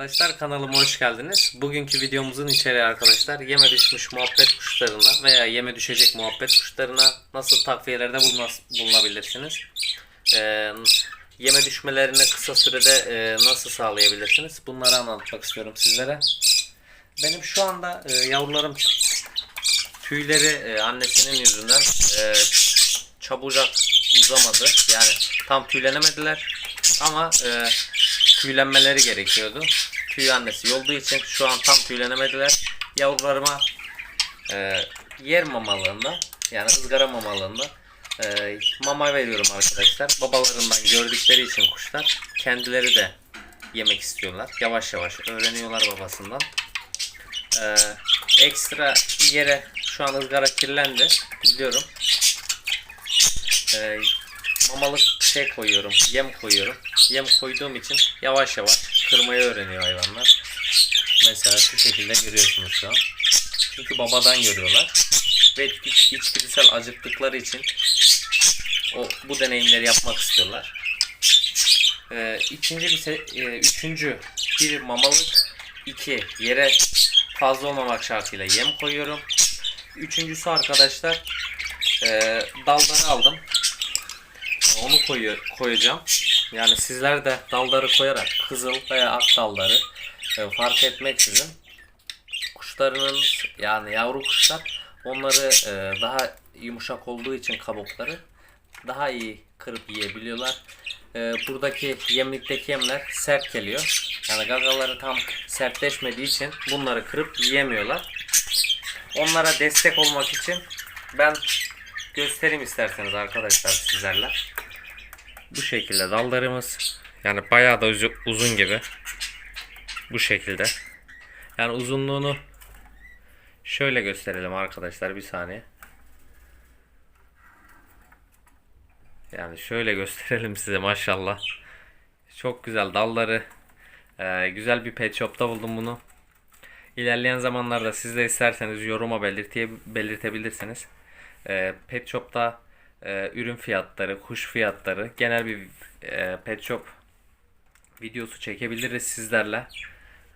Arkadaşlar kanalıma hoş geldiniz. Bugünkü videomuzun içeriği arkadaşlar yeme düşmüş muhabbet kuşlarına veya yeme düşecek muhabbet kuşlarına nasıl takviyelerde bulunaz- bulunabilirsiniz? Ee, yeme düşmelerini kısa sürede e, nasıl sağlayabilirsiniz? Bunları anlatmak istiyorum sizlere. Benim şu anda e, yavrularım tüyleri e, annesinin yüzünden e, çabucak uzamadı. Yani tam tüylenemediler ama e, tüylenmeleri gerekiyordu. Tüy annesi yolduğu için şu an tam tüylenemediler. Yavrularıma e, yer mamalığında yani ızgara mamalığında e, mama veriyorum arkadaşlar. Babalarından gördükleri için kuşlar kendileri de yemek istiyorlar. Yavaş yavaş öğreniyorlar babasından. E, ekstra yere şu an ızgara kirlendi biliyorum. E, mamalık şey koyuyorum, yem koyuyorum. Yem koyduğum için yavaş yavaş kırmayı öğreniyor hayvanlar. Mesela şu şekilde görüyorsunuz şu an. Çünkü babadan görüyorlar. Ve iç- içgüdüsel acıktıkları için o bu deneyimleri yapmak istiyorlar. Ee, ikinci bir se- e, üçüncü bir mamalık, iki yere fazla olmamak şartıyla yem koyuyorum. Üçüncüsü arkadaşlar e, dalları aldım. Onu koyuyor, koyacağım. Yani sizler de dalları koyarak kızıl veya ak dalları e, fark etmeksizin kuşlarınız yani yavru kuşlar onları e, daha yumuşak olduğu için kabukları daha iyi kırıp yiyebiliyorlar. E, buradaki yemlikteki yemler sert geliyor. Yani gagaları tam sertleşmediği için bunları kırıp yiyemiyorlar. Onlara destek olmak için ben göstereyim isterseniz arkadaşlar sizlerle. Bu şekilde dallarımız yani bayağı da uzu- uzun gibi. Bu şekilde. Yani uzunluğunu şöyle gösterelim arkadaşlar bir saniye. Yani şöyle gösterelim size maşallah. Çok güzel dalları. Ee, güzel bir pet shop'ta buldum bunu. İlerleyen zamanlarda siz de isterseniz yoruma belirtiye, belirtebilirsiniz. Ee, pet shop'ta e, ürün fiyatları, kuş fiyatları, genel bir e, pet shop videosu çekebiliriz sizlerle.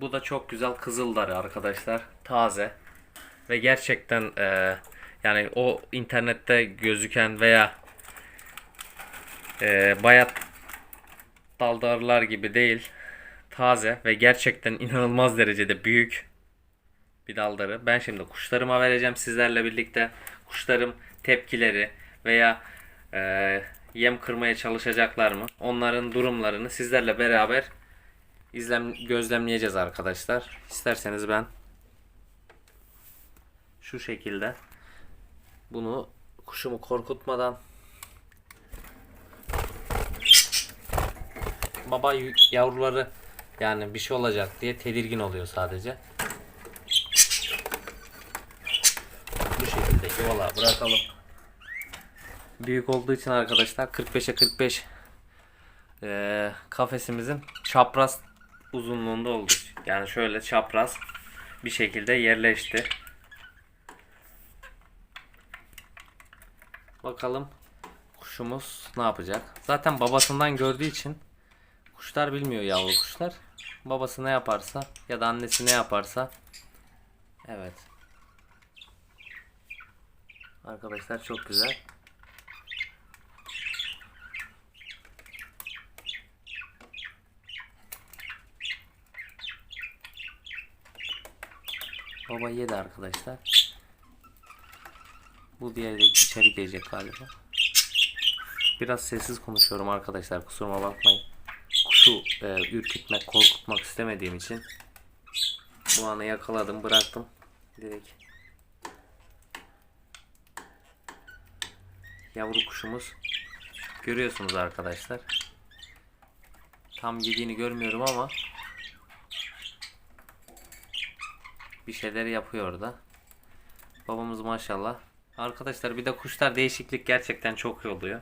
Bu da çok güzel kızıldarı arkadaşlar. Taze. Ve gerçekten e, yani o internette gözüken veya e, bayat daldarlar gibi değil. Taze ve gerçekten inanılmaz derecede büyük bir daldarı. Ben şimdi kuşlarıma vereceğim sizlerle birlikte. Kuşlarım tepkileri veya e, yem kırmaya çalışacaklar mı? Onların durumlarını sizlerle beraber izlem gözlemleyeceğiz arkadaşlar. İsterseniz ben şu şekilde bunu kuşumu korkutmadan baba yavruları yani bir şey olacak diye tedirgin oluyor sadece. Bu şekilde yuvala bırakalım. Büyük olduğu için arkadaşlar 45'e 45 eee, kafesimizin çapraz uzunluğunda oldu. Yani şöyle çapraz bir şekilde yerleşti. Bakalım kuşumuz ne yapacak? Zaten babasından gördüğü için kuşlar bilmiyor yavru kuşlar. Babası ne yaparsa ya da annesi ne yaparsa evet. Arkadaşlar çok güzel. Baba yedi arkadaşlar. Bu bir yerde içeri gelecek galiba. Biraz sessiz konuşuyorum arkadaşlar kusuruma bakmayın. Kuşu e, ürkütmek, korkutmak istemediğim için bu anı yakaladım, bıraktım. Direkt yavru kuşumuz görüyorsunuz arkadaşlar. Tam yediğini görmüyorum ama bir şeyler yapıyor orada. Babamız maşallah. Arkadaşlar bir de kuşlar değişiklik gerçekten çok iyi oluyor.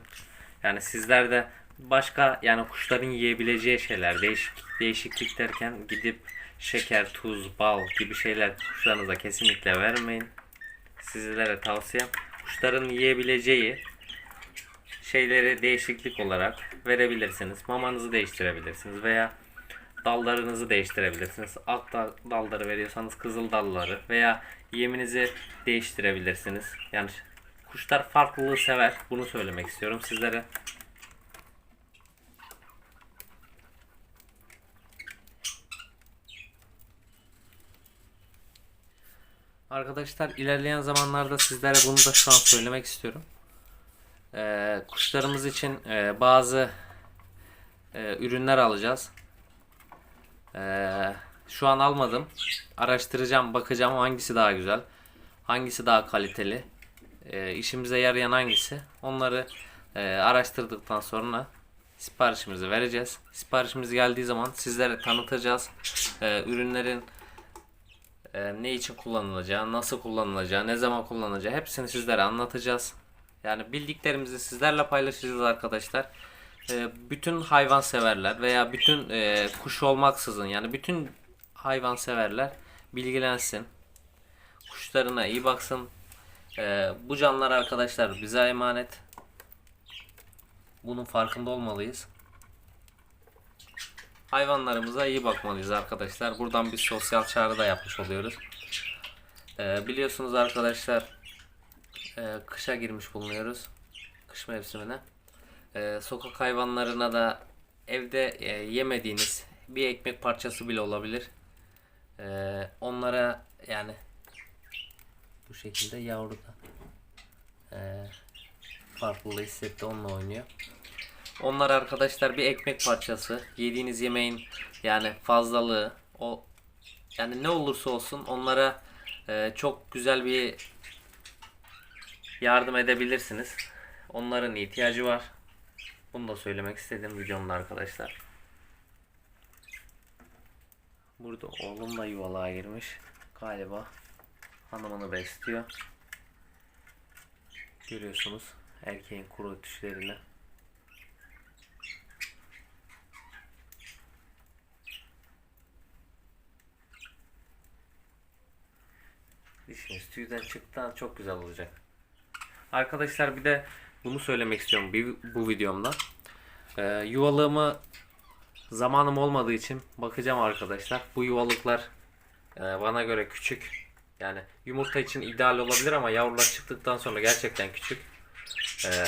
Yani sizler de başka yani kuşların yiyebileceği şeyler değişik, değişiklik derken gidip şeker, tuz, bal gibi şeyler kuşlarınıza kesinlikle vermeyin. Sizlere tavsiyem kuşların yiyebileceği şeyleri değişiklik olarak verebilirsiniz. Mamanızı değiştirebilirsiniz veya dallarınızı değiştirebilirsiniz. Dal- dalları veriyorsanız kızıl dalları veya yeminizi değiştirebilirsiniz. Yani kuşlar farklılığı sever. Bunu söylemek istiyorum sizlere. Arkadaşlar ilerleyen zamanlarda sizlere bunu da şu an söylemek istiyorum. Ee, kuşlarımız için e, bazı e, ürünler alacağız. Ee, şu an almadım. Araştıracağım, bakacağım hangisi daha güzel, hangisi daha kaliteli, e, işimize yarayan hangisi. Onları e, araştırdıktan sonra siparişimizi vereceğiz. Siparişimiz geldiği zaman sizlere tanıtacağız. E, ürünlerin e, ne için kullanılacağı, nasıl kullanılacağı, ne zaman kullanılacağı hepsini sizlere anlatacağız. Yani bildiklerimizi sizlerle paylaşacağız arkadaşlar. E, bütün hayvan severler veya bütün e, kuş olmaksızın yani bütün hayvan severler bilgilensin. Kuşlarına iyi baksın. E, bu canlar arkadaşlar bize emanet. Bunun farkında olmalıyız. Hayvanlarımıza iyi bakmalıyız arkadaşlar. Buradan bir sosyal çağrı da yapmış oluyoruz. Ee, biliyorsunuz arkadaşlar e, kışa girmiş bulunuyoruz. Kış mevsimine. Ee, sokak hayvanlarına da evde e, yemediğiniz bir ekmek parçası bile olabilir. Ee, onlara yani bu şekilde yavru da e, farklılığı hissetti onunla oynuyor. Onlar arkadaşlar bir ekmek parçası. Yediğiniz yemeğin yani fazlalığı o yani ne olursa olsun onlara e, çok güzel bir yardım edebilirsiniz. Onların ihtiyacı var. Bunu da söylemek istedim videomda arkadaşlar. Burada oğlum da yuvalığa girmiş. Galiba hanımını besliyor. Görüyorsunuz erkeğin kuru ötüşlerini. Dişiniz tüyden çıktıktan çok güzel olacak. Arkadaşlar bir de bunu söylemek istiyorum bir, bu videomda. Ee, yuvalığımı zamanım olmadığı için bakacağım arkadaşlar. Bu yuvalıklar e, bana göre küçük. Yani yumurta için ideal olabilir ama yavrular çıktıktan sonra gerçekten küçük. Ee,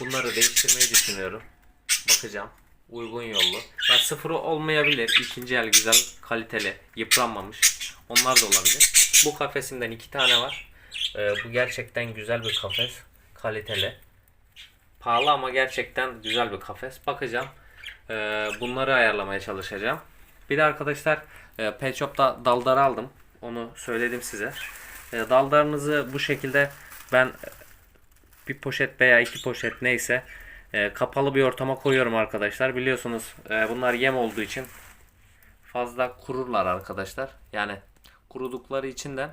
bunları değiştirmeyi düşünüyorum. Bakacağım. Uygun yollu. Ya sıfırı olmayabilir. İkinci el güzel, kaliteli, yıpranmamış. Onlar da olabilir. Bu kafesinden iki tane var. Ee, bu gerçekten güzel bir kafes. Kaliteli. Pahalı ama gerçekten güzel bir kafes. Bakacağım. Ee, bunları ayarlamaya çalışacağım. Bir de arkadaşlar e, Pet Shop'ta daldar aldım. Onu söyledim size. E, daldarınızı bu şekilde ben bir poşet veya iki poşet neyse e, kapalı bir ortama koyuyorum arkadaşlar. Biliyorsunuz e, bunlar yem olduğu için fazla kururlar arkadaşlar. Yani kurudukları için de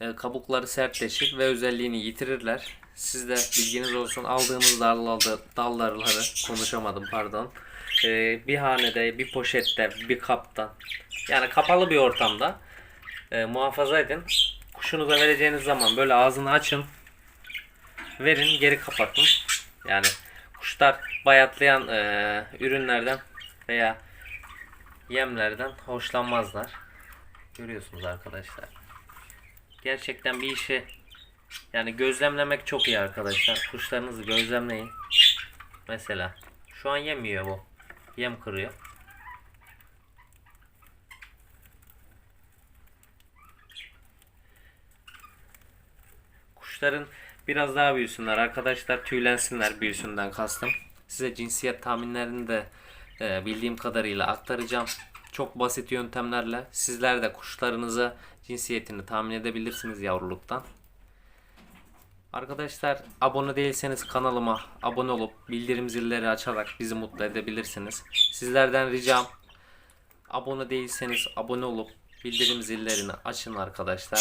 e, kabukları sertleşir ve özelliğini yitirirler. Siz de bilginiz olsun aldığınız dalları, dalları konuşamadım pardon. E, bir hanede, bir poşette, bir kaptan yani kapalı bir ortamda e, muhafaza edin. Kuşunuza vereceğiniz zaman böyle ağzını açın. Verin geri kapatın. Yani kuşlar bayatlayan e, ürünlerden veya yemlerden hoşlanmazlar. Görüyorsunuz arkadaşlar. Gerçekten bir işi yani gözlemlemek çok iyi arkadaşlar. Kuşlarınızı gözlemleyin. Mesela şu an yemiyor bu. Yem kırıyor. Kuşların biraz daha büyüsünler arkadaşlar. Tüylensinler büyüsünden kastım. Size cinsiyet tahminlerini de e, bildiğim kadarıyla aktaracağım. Çok basit yöntemlerle sizler de kuşlarınıza cinsiyetini tahmin edebilirsiniz yavruluktan. Arkadaşlar abone değilseniz kanalıma abone olup bildirim zilleri açarak bizi mutlu edebilirsiniz. Sizlerden ricam abone değilseniz abone olup bildirim zillerini açın arkadaşlar.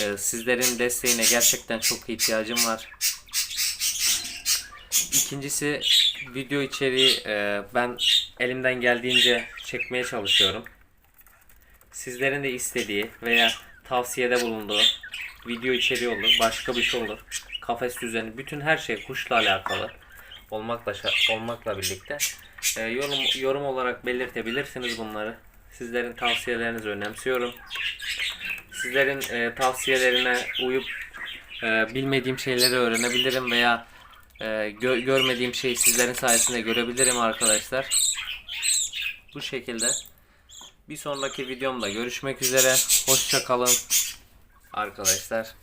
Ee, sizlerin desteğine gerçekten çok ihtiyacım var. İkincisi video içeriği e, ben elimden geldiğince çekmeye çalışıyorum. Sizlerin de istediği veya tavsiyede bulunduğu video içeriği olur, başka bir şey olur. Kafes düzeni, bütün her şey kuşla alakalı. olmakla olmakla birlikte e, yorum yorum olarak belirtebilirsiniz bunları. Sizlerin tavsiyelerinizi önemsiyorum. Sizlerin e, tavsiyelerine uyup e, bilmediğim şeyleri öğrenebilirim veya e, gö- görmediğim şeyi sizlerin sayesinde görebilirim arkadaşlar. Bu şekilde. Bir sonraki videomda görüşmek üzere. Hoşça kalın arkadaşlar.